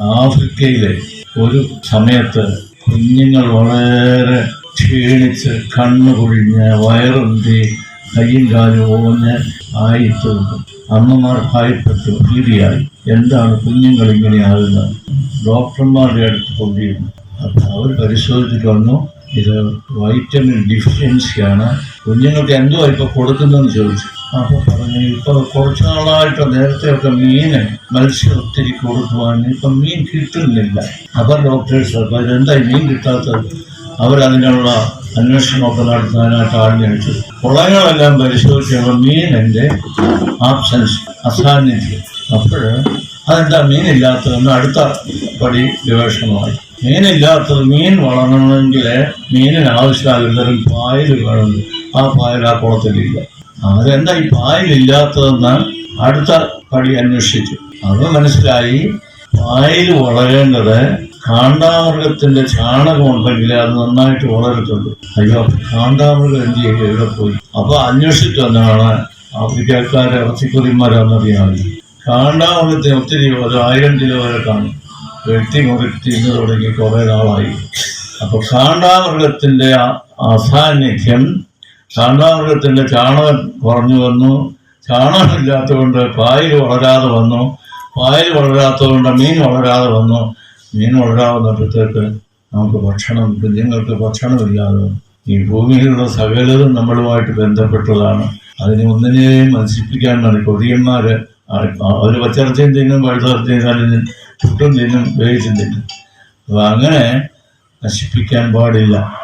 ആഫ്രിക്കയിലെ ഒരു സമയത്ത് കുഞ്ഞുങ്ങൾ വളരെ ക്ഷീണിച്ച് കണ്ണു കുഴിഞ്ഞ് വയറുന്തി കയ്യും കാലും ഓഞ്ഞ് ആയിട്ടുണ്ട്. അമ്മമാർ ഭയപ്പെട്ടു ഭീതിയായി. എന്താണ് കുഞ്ഞുങ്ങൾ ഇങ്ങനെ ആകുന്നത്? ഡോക്ടർമാരുടെ അടുത്ത് കൊണ്ടിരുന്നു അപ്പോൾ അവർ പരിശോധിച്ചിട്ട് വന്നു ഇത് വൈറ്റമിൻ ഡിഫിഷ്യൻസിയാണ്. കുഞ്ഞുങ്ങൾക്ക് എന്തുവാ ഇപ്പൊ കൊടുക്കുന്നതെന്ന് ചോദിച്ചു. അപ്പൊ പറഞ്ഞു ഇപ്പൊ കുറച്ച് നാളായിട്ട് നേരത്തെയൊക്കെ മീന് മത്സ്യം ഒത്തിരി കൊടുക്കുവാൻ ഇപ്പൊ മീൻ കിട്ടുന്നില്ല. അവർ ഡോക്ടേഴ്സ് അപ്പൊ ഇതെന്താ ഈ മീൻ കിട്ടാത്തത്? അവരതിനുള്ള അന്വേഷണമൊക്കെ നടത്താനായിട്ട് ആളിനെ വെച്ചു കുളങ്ങളെല്ലാം പരിശോധിച്ചപ്പോൾ മീനിന്റെ ആബ്സൻസ് അസാന്നിധ്യം. അപ്പോൾ അതെന്താ മീനില്ലാത്തതെന്ന് അടുത്ത പടി ഗവേഷണമായി. മീനില്ലാത്തത് മീൻ വളരണമെങ്കിൽ മീനിന് ആവശ്യമാകുന്നതും പായൽ വേണം. ആ പായൽ ആ കുളത്തിലില്ല അതെന്താ ഈ പായലില്ലാത്തതെന്ന് അടുത്ത പടി അന്വേഷിച്ചു. അത് മനസ്സിലായി പായൽ വളരേണ്ടത് കാണ്ടാമൃഗത്തിന്റെ ചാണകം ഉണ്ടെങ്കിൽ അത് നന്നായിട്ട് വളരത്തുള്ളൂ. അയ്യോ കാണ്ടാമൃഗം എന്ത് ചെയ്യും? എവിടെ പോയി? അപ്പൊ അന്വേഷിച്ചു വന്നതാണ് ആഫ്രിക്കക്കാരെ ഇറച്ചിക്കൊതിന്മാരാണെന്നറിയാമല്ലോ കാണ്ടാമൃഗത്തിന് ഒത്തിരി ഒരു ആയിരം കിലോ വരെ കാണും. വെട്ടി മുറിട്ടി ഇന്ന് തുടങ്ങി കുറെ നാളായി. അപ്പൊ കാണ്ടാമൃഗത്തിന്റെ അസാന്നിധ്യം കാണ്ടാമൃഗത്തിന്റെ ചാണകം കുറഞ്ഞു വന്നു. ചാണകമില്ലാത്തതുകൊണ്ട് പായൽ വളരാതെ വന്നു. പായൽ വളരാത്തതുകൊണ്ട് മീൻ വളരാതെ വന്നു. മീൻ വളരാതെ വന്നപ്പോഴത്തേക്ക് നമുക്ക് ഭക്ഷണം കുഞ്ഞുങ്ങൾക്ക് ഭക്ഷണമില്ലാതെ വന്നു. ഈ ഭൂമിയിലുള്ള സകലതും നമ്മളുമായിട്ട് ബന്ധപ്പെട്ടതാണ്. അതിനെ ഒന്നിനെയും നശിപ്പിക്കാൻ വേണ്ടി കൊതിയന്മാര് അവർ പച്ചിറച്ചിയും തിന്നും പഴുത്തിറച്ചിയും തന്നെ ചുട്ടും തിന്നും വേവിച്ചും തിന്നും. അപ്പൊ അങ്ങനെ നശിപ്പിക്കാൻ പാടില്ല.